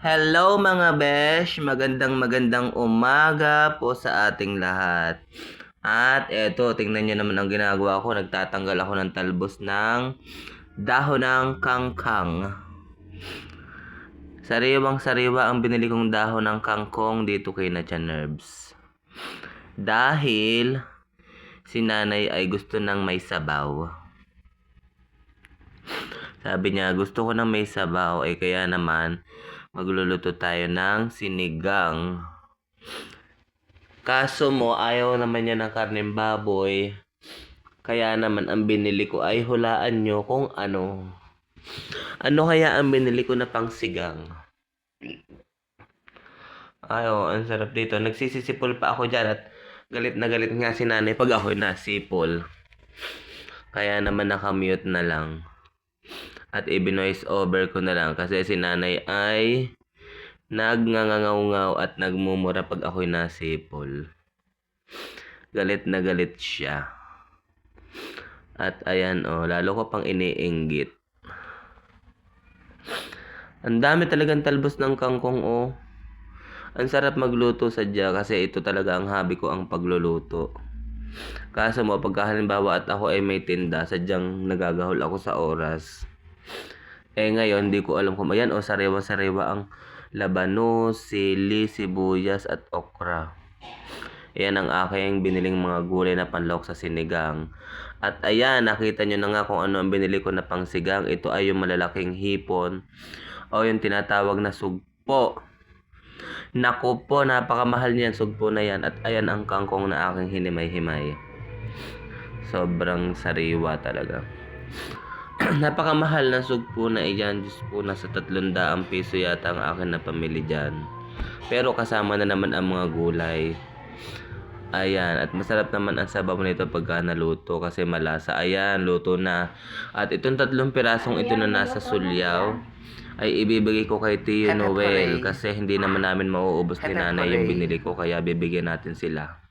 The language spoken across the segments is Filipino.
Hello mga besh, magandang magandang umaga po sa ating lahat. At eto, tingnan nyo naman ang ginagawa ko. Nagtatanggal ako ng talbos ng dahon ng kangkang. Sariwang sariwa ang binili kong dahon ng kangkong dito kay Natcha Nerves. Dahil si nanay ay gusto ng may sabaw. Sabi niya, gusto ko ng may sabaw. Eh kaya naman, magluluto tayo ng sinigang. Kaso mo, ayaw naman niya ng karneng baboy. Kaya naman, ang binili ko ay hulaan nyo kung ano. Ano kaya ang binili ko na pangsigang? Ay, oh, ang sarap dito. Nagsisisipol pa ako dyan at galit na galit nga si nanay pag ako nasipol. Kaya naman nakamute na lang. At ibinoise over ko na lang kasi si nanay ay nagngangangaw at nagmumura pag ako'y nasipol. Galit na galit siya. At ayan oh, lalo ko pang iniinggit. Ang dami talagang talbos ng kangkong oh. Ang sarap magluto sadya kasi ito talaga ang hobby ko ang pagluluto. Kaso mo, pagka halimbawa at ako ay may tinda, sadyang nagagahol ako sa oras. Eh ngayon, di ko alam kung ayan o sariwa-sariwa ang labanos, sili, sibuyas at okra. Ayan ang aking biniling mga gulay na panlok sa sinigang. At ayan, nakita nyo na nga kung ano ang binili ko na pangsigang. Ito ay yung malalaking hipon o yung tinatawag na sugpo. Naku po, napakamahal niyan sugpo na yan. At ayan ang kangkong na aking hinimay-himay. Sobrang sariwa talaga. Napakamahal na sugpo na iyan. Diyos po, nasa 300 piso yata ang akin na pamili dyan. Pero kasama na naman ang mga gulay. Ayan, at masarap naman ang sabaw nito pagka naluto kasi malasa. Ayan, luto na. At itong tatlong pirasong ito na nasa sulyaw ay ibibigay ko kay Tio Noel kasi hindi naman namin mauubos ni nanay yung binili ko kaya bibigyan natin sila.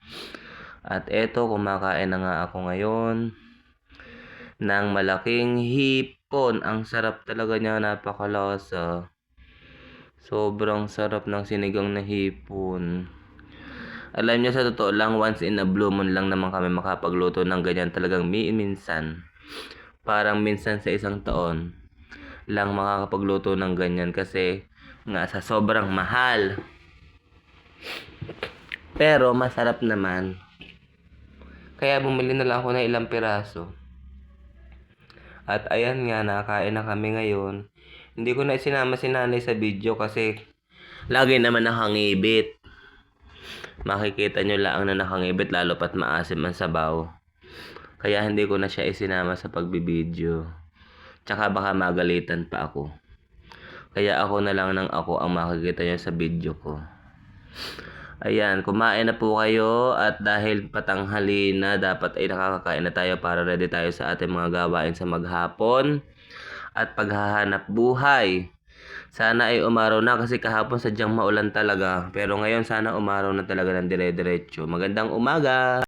At eto, kumakain na nga ako ngayon ng malaking hipon. Ang sarap talaga niya, napakalasa. Sobrang sarap ng sinigang na hipon. Alam niyo sa totoo lang, once in a blue moon lang naman kami makapagluto ng ganyan talagang mi minsan. Parang minsan sa isang taon lang makakapagluto ng ganyan kasi nga sa sobrang mahal. Pero masarap naman. Kaya bumili na lang ako ng ilang piraso. At ayan nga, nakain na kami ngayon. Hindi ko na isinama si nanay sa video kasi lagi naman nakangibit. Makikita nyo lang na nakangibit lalo pat maasim ang sabaw. Kaya hindi ko na siya isinama sa pagbibideo. Tsaka baka magalitan pa ako. Kaya ako na lang ng ako ang makikita nyo sa video ko. Ayan, kumain na po kayo at dahil patanghali na dapat ay nakakakain na tayo para ready tayo sa ating mga gawain sa maghapon at paghahanap buhay. Sana ay umaraw na kasi kahapon sadyang maulan talaga. Pero ngayon sana umaraw na talaga ng dire-diretso. Magandang umaga!